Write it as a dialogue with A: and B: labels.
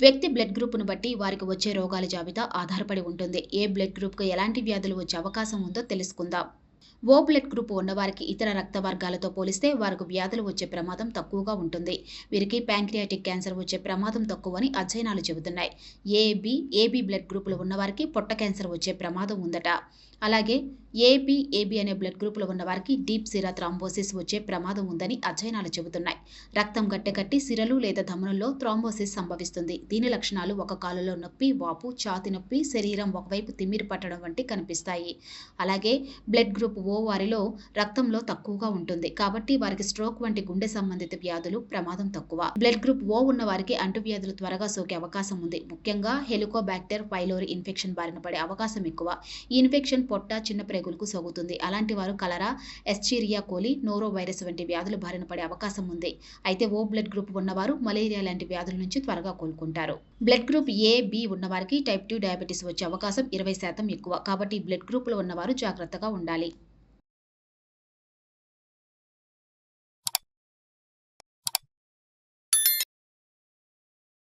A: వ్యక్తి బ్లడ్ గ్రూప్ను బట్టి వారికి వచ్చే రోగాల జాబితా ఆధారపడి ఉంటుంది. ఏ బ్లడ్ గ్రూప్కు ఎలాంటి వ్యాధులు వచ్చే అవకాశం ఉందో తెలుసుకుందాం. ఓ బ్లడ్ గ్రూప్ ఉన్నవారికి ఇతర రక్త వర్గాలతో పోలిస్తే వారికి వ్యాధులు వచ్చే ప్రమాదం తక్కువగా ఉంటుంది. వీరికి ప్యాంక్రియాటిక్ క్యాన్సర్ వచ్చే ప్రమాదం తక్కువని అధ్యయనాలు చెబుతున్నాయి. ఏబి ఏబి బ్లడ్ గ్రూపులు ఉన్నవారికి పొట్ట క్యాన్సర్ వచ్చే ప్రమాదం ఉందట. అలాగే ఏబి ఏబి అనే బ్లడ్ గ్రూపులో ఉన్నవారికి డీప్ సిరా థ్రాంబోసిస్ వచ్చే ప్రమాదం ఉందని అధ్యయనాలు చెబుతున్నాయి. రక్తం గట్టెకట్టి సిరలు లేదా ధమనుల్లో థ్రాంబోసిస్ సంభవిస్తుంది. దీని లక్షణాలు ఒక కాలులో నొప్పి వాపు ఛాతి నొప్పి శరీరం ఒకవైపు తిమ్మిరి పట్టడం వంటి కనిపిస్తాయి. అలాగే బ్లడ్ గ్రూప్ ఓ వారిలో రక్తంలో తక్కువగా ఉంటుంది. కాబట్టి వారికి స్ట్రోక్ వంటి గుండె సంబంధిత వ్యాధులు ప్రమాదం తక్కువ. బ్లడ్ గ్రూప్ ఓ ఉన్న వారికి అంటువ్యాధులు త్వరగా సోకే అవకాశం ఉంది. ముఖ్యంగా హెలికోబాక్టర్ పైలోరి ఇన్ఫెక్షన్ బారిన పడే అవకాశం ఎక్కువ. ఈ ఇన్ఫెక్షన్ పొట్ట చిన్న ప్రేగులకు సోకుతుంది. అలాంటి వారు cholera Escherichia coli norovirus వంటి వ్యాధులు బారిన పడే అవకాశం ఉంది. అయితే ఓ బ్లడ్ గ్రూప్ ఉన్నవారు మలేరియా లాంటి వ్యాధుల నుంచి త్వరగా కోలుకుంటారు. బ్లడ్ గ్రూప్ ఏ బి ఉన్నవారికి టైప్ టూ డయాబెటీస్ వచ్చే అవకాశం ఇరవై శాతం ఎక్కువ. కాబట్టి బ్లడ్ గ్రూప్లో ఉన్నవారు జాగ్రత్తగా ఉండాలి.